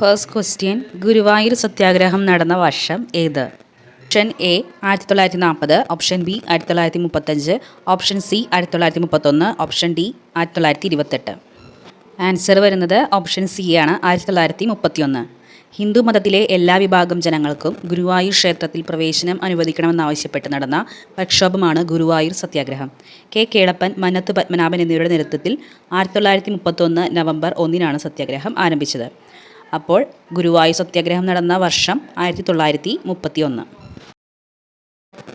First question Guruvayur സത്യാഗ്രഹം നടന്ന വർഷം ഏത്? ഓപ്ഷൻ എ ആയിരത്തി തൊള്ളായിരത്തി നാൽപ്പത് ഓപ്ഷൻ ബി ആയിരത്തി തൊള്ളായിരത്തി മുപ്പത്തഞ്ച് ഓപ്ഷൻ സി ആയിരത്തി തൊള്ളായിരത്തി മുപ്പത്തൊന്ന് ഓപ്ഷൻ ഡി ആയിരത്തി തൊള്ളായിരത്തി ഇരുപത്തെട്ട് ആൻസർ വരുന്നത് ഓപ്ഷൻ സി ആണ് ആയിരത്തി തൊള്ളായിരത്തി മുപ്പത്തിയൊന്ന് ഹിന്ദു മതത്തിലെ എല്ലാ വിഭാഗം ജനങ്ങൾക്കും ഗുരുവായൂർ ക്ഷേത്രത്തിൽ പ്രവേശനം അനുവദിക്കണമെന്നാവശ്യപ്പെട്ട് നടന്ന പ്രക്ഷോഭമാണ് ഗുരുവായൂർ സത്യാഗ്രഹം. കെ. കേളപ്പൻ മന്നത്ത് പത്മനാഭൻ എന്നിവരുടെ നേതൃത്വത്തിൽ ആയിരത്തി തൊള്ളായിരത്തി മുപ്പത്തൊന്ന് നവംബർ ഒന്നിനാണ് സത്യാഗ്രഹം ആരംഭിച്ചത്. അപ്പോൾ ഗുരുവായൂർ സത്യാഗ്രഹം നടന്ന വർഷം ആയിരത്തി തൊള്ളായിരത്തി മുപ്പത്തി ഒന്ന്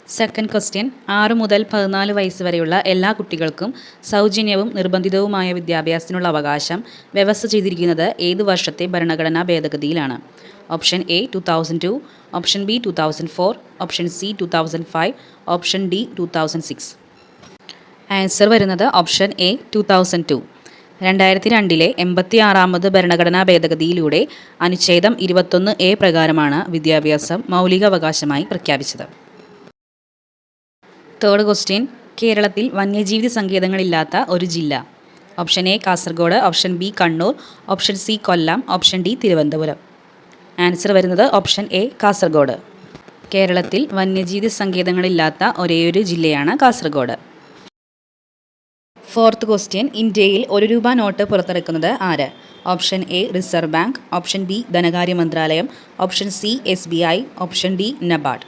സെക്കൻഡ് ക്വസ്റ്റ്യൻ ആറ് മുതൽ പതിനാല് വയസ്സ് വരെയുള്ള എല്ലാ കുട്ടികൾക്കും സൗജന്യവും നിർബന്ധിതവുമായ വിദ്യാഭ്യാസത്തിനുള്ള അവകാശം വ്യവസ്ഥ ചെയ്തിരിക്കുന്നത് ഏത് വർഷത്തെ ഭരണഘടനാ ഭേദഗതിയിലാണ്? Option A two thousand two option B two thousand four option C two thousand five option D two thousand six answer വരുന്നത് option A two thousand two രണ്ടായിരത്തി രണ്ടിലെ എൺപത്തി ആറാമത് ഭരണഘടനാ ഭേദഗതിയിലൂടെ അനുച്ഛേദം ഇരുപത്തൊന്ന് എ പ്രകാരമാണ് വിദ്യാഭ്യാസം മൗലികാവകാശമായി പ്രഖ്യാപിച്ചത്. തേർഡ് ക്വസ്റ്റ്യൻ കേരളത്തിൽ വന്യജീവി സങ്കേതങ്ങളില്ലാത്ത ഒരു ജില്ല. Option A Kasaragod. Option B Kannur. Option C Kollam. Option D Thiruvananthapuram. Answer വരുന്നത് ഓപ്ഷൻ എ കാസർഗോഡ്. കേരളത്തിൽ വന്യജീവി സങ്കേതങ്ങളില്ലാത്ത ഒരേയൊരു ജില്ലയാണ് കാസർഗോഡ്. ഫോർത്ത് ക്വസ്റ്റ്യൻ ഇന്ത്യയിൽ ഒരു രൂപ നോട്ട് പുറത്തിറക്കുന്നത് ആര്? Option A reserve bank. Option B ധനകാര്യ മന്ത്രാലയം. Option C S B I. Option D NABARD.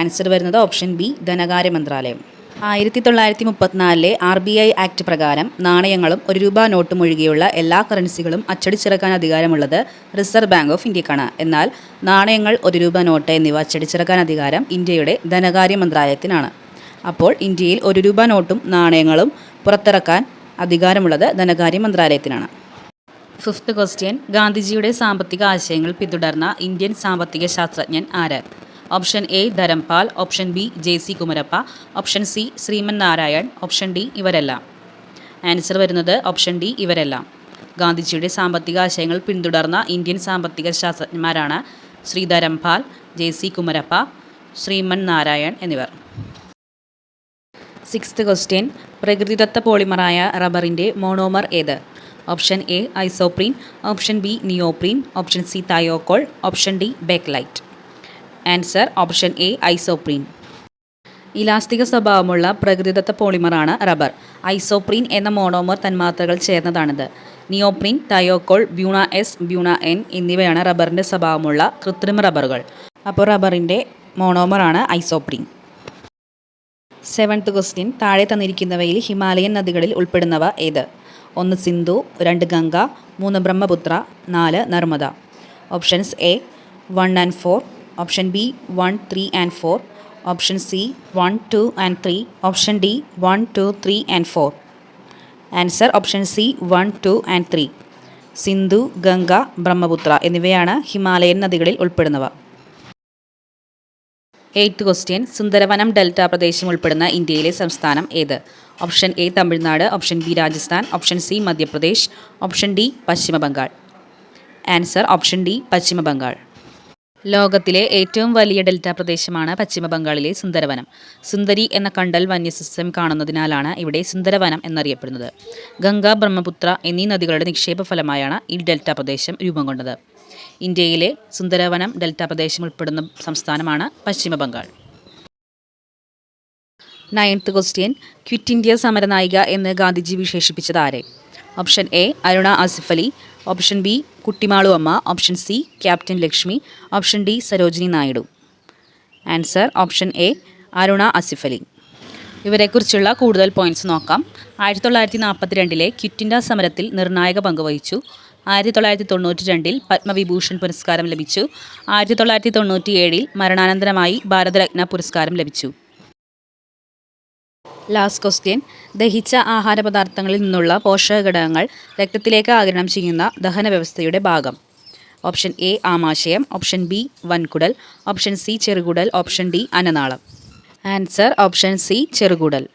Answer വരുന്നത് ഓപ്ഷൻ ബി ധനകാര്യ മന്ത്രാലയം. ആയിരത്തി തൊള്ളായിരത്തി മുപ്പത്തിനാലിലെ ആർ ബി ഐ ആക്ട് പ്രകാരം നാണയങ്ങളും ഒരു രൂപ നോട്ടും ഒഴികെയുള്ള എല്ലാ കറൻസികളും അച്ചടിച്ചിറക്കാൻ അധികാരമുള്ളത് റിസർവ് ബാങ്ക് ഓഫ് ഇന്ത്യക്കാണ്. എന്നാൽ നാണയങ്ങൾ ഒരു രൂപ നോട്ട് എന്നിവ അച്ചടിച്ചിറക്കാൻ അധികാരം ഇന്ത്യയുടെ ധനകാര്യ മന്ത്രാലയത്തിനാണ്. അപ്പോൾ ഇന്ത്യയിൽ ഒരു രൂപ നോട്ടും നാണയങ്ങളും പുറത്തിറക്കാൻ അധികാരമുള്ളത് ധനകാര്യ മന്ത്രാലയത്തിനാണ്. ഫിഫ്ത്ത് ക്വസ്റ്റ്യൻ ഗാന്ധിജിയുടെ സാമ്പത്തിക ആശയങ്ങൾ പിന്തുടർന്ന ഇന്ത്യൻ സാമ്പത്തിക ശാസ്ത്രജ്ഞൻ ആര്? Option A Dharampal. Option B J C Kumarappa. Option C Shriman Narayan. Option D ഇവരെല്ലാം. ആൻസർ വരുന്നത് ഓപ്ഷൻ ഡി ഇവരെല്ലാം. ഗാന്ധിജിയുടെ സാമ്പത്തിക ആശയങ്ങൾ പിന്തുടർന്ന ഇന്ത്യൻ സാമ്പത്തിക ശാസ്ത്രജ്ഞന്മാരാണ് ശ്രീ ധരംപാൽ ജെ സി കുമരപ്പ ശ്രീമൻ നാരായൺ എന്നിവർ. സിക്സ്ത് ക്വസ്റ്റ്യൻ പ്രകൃതിദത്ത പോളിമറായ റബ്ബറിന്റെ മോണോമർ ഏത്? Option A isoprene option B neoprene option C thiokol option D bakelite. Answer option A isoprene. ഇലാസ്തിക സ്വഭാവമുള്ള പ്രകൃതിദത്ത പോളിമറാണ് റബ്ബർ. ഐസോപ്രീൻ എന്ന മോണോമർ തന്മാത്രകൾ ചേർന്നതാണിത്. Neoprene thiokol buna S buna N എന്നിവയാണ് റബ്ബറിന്റെ സ്വഭാവമുള്ള കൃത്രിമ റബ്ബറുകൾ. അപ്പോൾ റബ്ബറിന്റെ മോണോമറാണ് ഐസോപ്രീൻ. Seventh question. താഴെ തന്നിരിക്കുന്നവയിൽ ഹിമാലയൻ നദികളിൽ ഉൾപ്പെടുന്നവ ഏത്? ഒന്ന് സിന്ധു രണ്ട് ഗംഗ മൂന്ന് ബ്രഹ്മപുത്ര നാല് Narmada. Options A one and four. Option B one three and four. Option C one two and three. Option D one two three and four. Answer option C one two and three. Sindhu Ganga Brahmaputra എന്നിവയാണ് Himalayan നദികളിൽ ഉൾപ്പെടുന്നവ. Eighth question സുന്ദരവനം delta പ്രദേശം ഉൾപ്പെടുന്ന ഇന്ത്യയിലെ സംസ്ഥാനം ഏത്? Option A Tamil Nadu option B Rajasthan option C Madhya Pradesh option D Paschim Bangal. Answer option D Paschim Bangal. ലോകത്തിലെ ഏറ്റവും വലിയ ഡെൽറ്റ പ്രദേശമാണ് പശ്ചിമബംഗാളിലെ സുന്ദരവനം. സുന്ദരി എന്ന കണ്ടൽ വന്യസസ്യം കാണുന്നതിനാലാണ് ഇവിടെ സുന്ദരവനം എന്നറിയപ്പെടുന്നത്. ഗംഗ ബ്രഹ്മപുത്ര എന്നീ നദികളുടെ നിക്ഷേപ ഫലമായാണ് ഈ ഡെൽറ്റ പ്രദേശം രൂപം കൊണ്ടത്. ഇന്ത്യയിലെ സുന്ദരവനം ഡെൽറ്റ പ്രദേശം ഉൾപ്പെടുന്ന സംസ്ഥാനമാണ് Paschim Bangal ninth question quit India സമരനായിക എന്ന് ഗാന്ധിജി വിശേഷിപ്പിച്ചത് ആരെ? Option A Aruna Asaf Ali. Option B Kuttimalu Amma. Option C captain Lakshmi. Option D Sarojini Naidu. Answer option A Aruna Asaf Ali. ഇവരെക്കുറിച്ചുള്ള കൂടുതൽ പോയിന്റ്സ് നോക്കാം. ആയിരത്തി തൊള്ളായിരത്തി നാൽപ്പത്തി രണ്ടിലെ ക്വിറ്റ് ഇന്ത്യ സമരത്തിൽ നിർണായക പങ്ക് വഹിച്ചു. ആയിരത്തി തൊള്ളായിരത്തി തൊണ്ണൂറ്റി രണ്ടിൽ പത്മവിഭൂഷൺ പുരസ്കാരം ലഭിച്ചു. ആയിരത്തി തൊള്ളായിരത്തി തൊണ്ണൂറ്റി ഏഴിൽ മരണാനന്തരമായി ഭാരതരത്ന പുരസ്കാരം ലഭിച്ചു. ലാസ്റ്റ് ക്വസ്റ്റ്യൻ ദഹിച്ച ആഹാര പദാർത്ഥങ്ങളിൽ നിന്നുള്ള പോഷക ഘടകങ്ങൾ രക്തത്തിലേക്ക് ആഗിരണം ചെയ്യുന്ന ദഹന വ്യവസ്ഥയുടെ ഭാഗം. ഓപ്ഷൻ എ ആമാശയം. ഓപ്ഷൻ ബി വൻകുടൽ. ഓപ്ഷൻ സി ചെറുകുടൽ. ഓപ്ഷൻ ഡി അനനാളം ആൻസർ ഓപ്ഷൻ സി ചെറുകുടൽ.